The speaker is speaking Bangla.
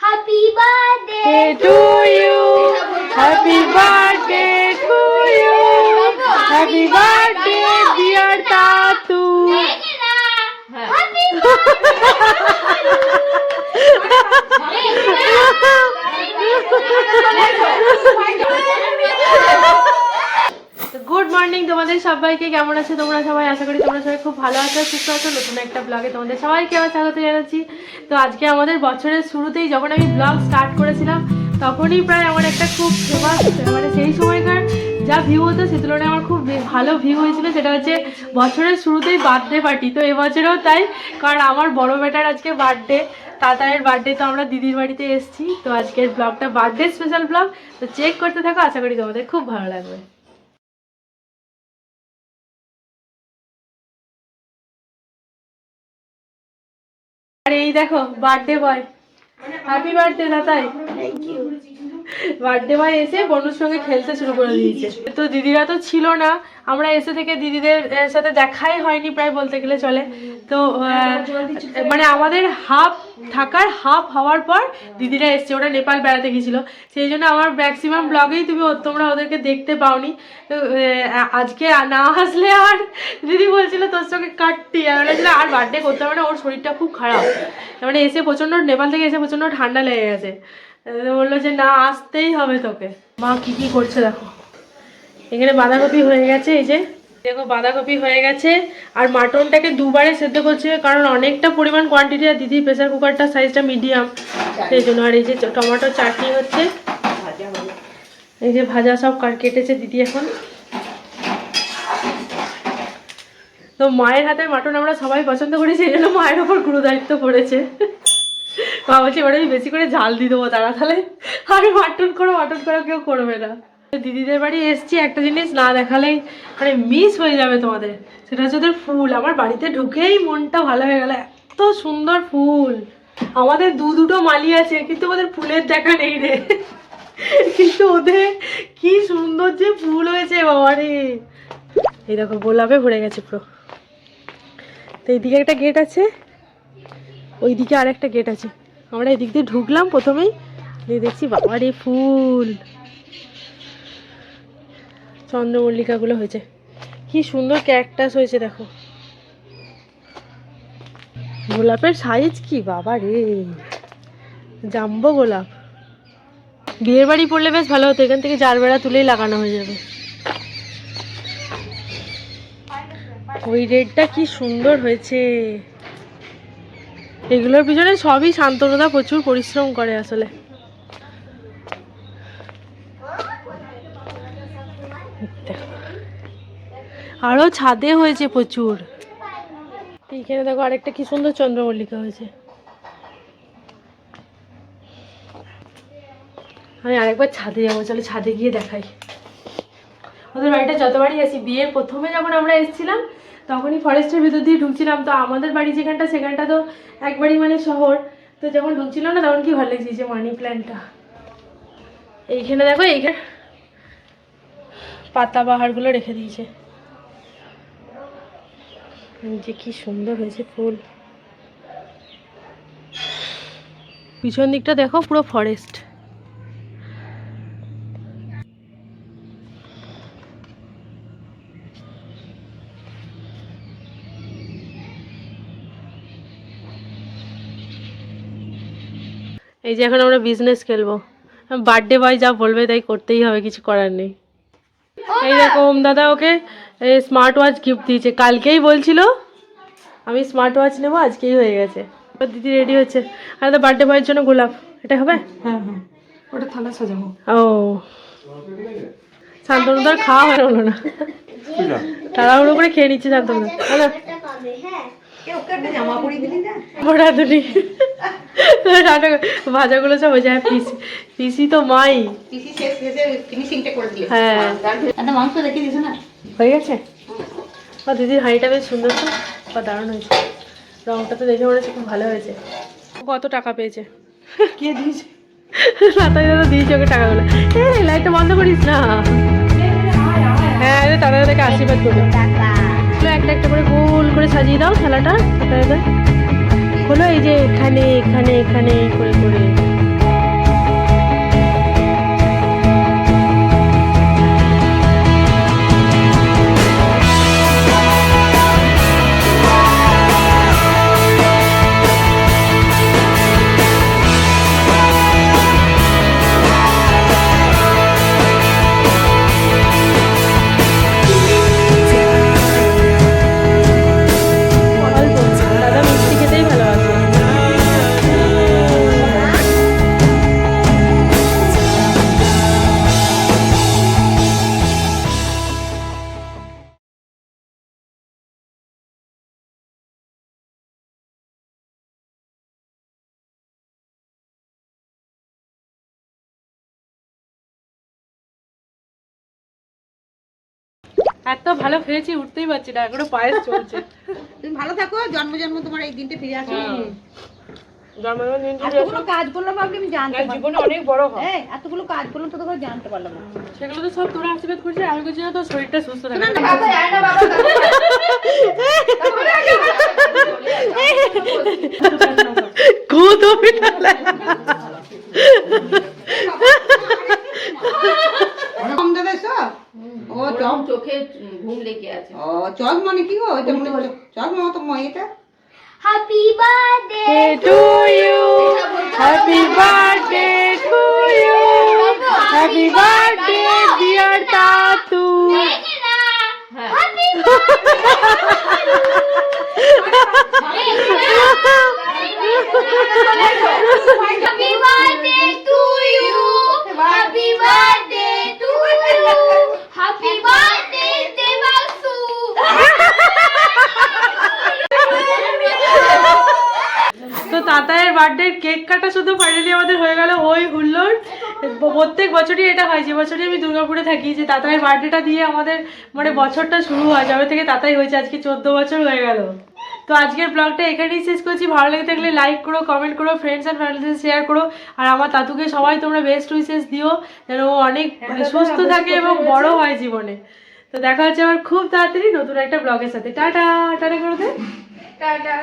Happy birthday to you. Happy birthday to you. Happy birthday, dear Tatu. Happy good morning, তোমাদের সবাইকে কেমন আছে? তোমরা সবাই আশা করি তোমরা সবাই খুব ভালো আছো, সুস্থ আছো। নতুন একটা ব্লগে তোমাদের সবাইকে আবার স্বাগত জানাচ্ছি। তো আজকে আমাদের বছরের শুরুতেই যখন আমি ব্লগ স্টার্ট করেছিলাম, তখনই প্রায় আমার একটা খুব ফেমাস মানে সেই সময়কার যা ভিউ হতো, সে তুলনায় আমার খুব ভালো ভিউ হয়েছিল। সেটা হচ্ছে বছরের শুরুতেই বার্থডে পার্টি তো এবছরেও তাই, কারণ আমার বড় বেটার আজকে বার্থডে তাতায়ের বার্থডে তো আমরা দিদির বাড়িতে এসেছি। তো আজকের ব্লগটা বার্থডে স্পেশাল ব্লগ তো চেক করতে থাকো, আশা করি তোমাদের খুব ভালো লাগবে। এই দেখো বার্থডে বয় হ্যাপি বার্থডে দাদাই থ্যাংক you. বার্থডে বয় এসে বনুর সঙ্গে খেলতে শুরু করে দিয়েছে। তো দিদিরা তো ছিল না। আমরা এসে থেকে দিদিদের সাথে দেখাই হয়নি প্রায় বলতে গেলে চলে। তো মানে আমাদের হাফ থাকার হাফ হওয়ার পর দিদিরা এসছে। ওরা নেপাল বেড়াতে গেছিল। সেই জন্য আমার ম্যাক্সিমাম ব্লগেই তুমি তোমরা ওদেরকে দেখতে পাওনি। তো আজকে না আসলে আর দিদি বলছিল তোর সঙ্গে কাটতি। আর আর বার্থডে করতে হবে না। ওর শরীরটা খুব খারাপ। মানে এসে প্রচণ্ড, নেপাল থেকে এসে প্রচণ্ড ঠান্ডা লেগে গেছে। বলল যে না আসতেই হবে তোকে। মা কি কি করছে দেখো। এখানে বাঁধাকপি হয়ে গেছে এই যে। দেখো বাঁধাকপি হয়ে গেছে। আর মাটনটাকে দুবারে সেদ্ধ করছে কারণ অনেকটা পরিমাণ কোয়ান্টিটি আর দিদি প্রেসার কুকারটা সাইজটা মিডিয়াম সেই জন্য। আর এই যে টমেটো চাটনি হচ্ছে। এই যে ভাজা সব কাট- কেটেছে দিদি এখন। তো মায়ের হাতে মাটন আমরা সবাই পছন্দ করি সেই জন্য মায়ের ওপর গুরু দায়িত্ব পড়েছে। মা বলছে, এবারে আমি বেশি করে ঝাল দিয়ে দেবো তারা তাহলে। আর মাটন করো মাটন করো কেউ করবে না। দিদিদের বাড়ি এসছি, একটা জিনিস না দেখালেই মানে মিস হয়ে যাবে তোমাদের। সেটা হচ্ছে ওদের ফুল। আমার বাড়িতে ঢুকেই মনটা ভালো হয়ে গেল, এত সুন্দর ফুল। আমাদের দু দুটো মালি আছে, কিন্তু ওদের ফুলের দেখা নেই রে। কিন্তু ওদের কি সুন্দর যে ফুল হয়েছে, বাবারে। এই দেখো, গোলাপে ভরে গেছে পুরো। তো এইদিকে একটা গেট আছে, ওইদিকে আর একটা গেট আছে। আমরা এদিক দিয়ে ঢুকলাম প্রথমেই। দিয়ে দেখছি, বাবারে, ফুল। চন্দ্রমল্লিকাগুলো হয়েছে। কি সুন্দর ক্যাকটাস হয়েছে, দেখো। গোলাপের সাইজ কি বাবা রে জাম্বো গোলাপ। বিয়ের বাড়ি পড়লে বেশ ভালো হতো, এখান থেকে জারবেড়া তুলেই লাগানো হয়ে যাবে। ওই রেডটা কি সুন্দর হয়েছে। এগুলোর পিছনে সবই শান্তনুদা প্রচুর পরিশ্রম করে আসলে। দেখো। আরও ছাদে হয়েছে প্রচুর। এইখানে দেখো আরেকটা কি সুন্দর চন্দ্রমল্লিকা হয়েছে। আমি আরেকবার ছাদে যাব, চলো ছাদে গিয়ে দেখাই। ওদের বাড়িটা যতবারই আসি বিয়ের প্রথমে যখন আমরা এসেছিলাম তখনই ফরেস্টের ভিতর দিয়ে ঢুকছিলাম। তো আমাদের বাড়ি যেখানটা, সেখানটা তো একবারই মানে শহর। তো যখন ঢুকছিলাম না, তখন কি ভালো লাগছে যে মানি প্ল্যান্টটা এইখানে দেখো, এইখানে পাতা বাহারগুলো রেখে দিয়েছে। যে কি সুন্দর হয়েছে ফুল। পিছন দিকটা দেখো, পুরো ফরেস্ট এই যে এখন আমরা বিজনেস খেলব। বার্থডে বয় যা বলবে তাই করতেই হবে কিছু করার নেই। এই দেখো ওম দাদা ওকে স্মার্ট ওয়াচ গিফট দিয়েছে। কালকেই বলছিল আমি স্মার্ট ওয়াচ নেব আজকেই হয়ে গেছে। এবার দিদি রেডি হচ্ছে। আর তো বার্থডে বয়ের জন্য গোলাপ এটা হবে? হ্যাঁ হ্যাঁ। ওটা থালা সাজাবো। ও। শান্তনু তো আর খাওয়া হলো না তাড়াহুড়ো করে খেয়ে নিচ্ছে শান্তনু হ্যালো ভাজাগুলো সব হয়ে যায় পিসি পিসি তো মাই। হ্যাঁ। মাংস রেখে দিস না? হয়ে গেছে? ও দিদির হাঁড়িটা বেশ সুন্দর তো। বা দারুণ হয়েছে। রংটা তো দেখে মনে হচ্ছে খুব ভালো হয়েছে। কত টাকা পেয়েছে? কে দিয়েছে? দাদা দিয়েছে ওকে টাকাগুলো। এই লাইটটা বন্ধ করিস না। হ্যাঁ রে তাড়াতাড়ি আশীর্বাদ করবে। একটা একটা করে গোল করে সাজিয়ে দাও থালাটা হলো এই যে এখানে এখানে এখানে করে। এত ভালো খেয়েছি উঠতেই পারছি না এখনও পায়েস চলছে। তুমি ভালো থাকো জন্ম জন্ম তোমার এই দিনটা ফিরে আসো এতগুলো কাজ করলাম আমি জানতে জীবনে অনেক বড় হয়। এতগুলো কাজ করলাম তো তোকে জানতে পারলাম না। সেগুলো তো সব তোরা আশীর্বাদ করছিস আমি করছি না তোর শরীরটা সুস্থ থাকে। খুদ কম দেবে সব ও চক চোখে ঘুম লেগে আছে ও চক মানে কি গো এটা মনে হলো চক মানে তো মই এটা happy birthday to you happy birthday to you happy birthday dear tatu happy happy birthday to you happy birthday to you happy birthday Debanshu তো তাতায়ের বার্থডে কেক কাটা শুধু ফাইনালি আমাদের হয়ে গেল। ওই হুল্লোড়। প্রত্যেক বছরই এটা হয়। যে বছরই আমি দুর্গাপুরে থাকি যে তাতাই বার্থডেটা দিয়ে আমাদের মানে বছরটা শুরু হয়। যবে থেকে তাতাই হয়েছে। আজকে চোদ্দ বছর হয়ে গেল। তো আজকের ব্লগটা এখানেই শেষ করছি। ভালো লেগে থাকলে লাইক করো কমেন্ট করো ফ্রেন্ডস অ্যান্ড ফ্যামিলিতে শেয়ার করো। আর আমার তাতুকে সবাই তোমরা বেস্ট উইসেস দিও যেন ও অনেক সুস্থ থাকে এবং বড় হয় জীবনে। তো দেখা হচ্ছে আবার খুব তাড়াতাড়ি নতুন একটা ব্লগের সাথে। টাটা টাটা করে দে। টাটা।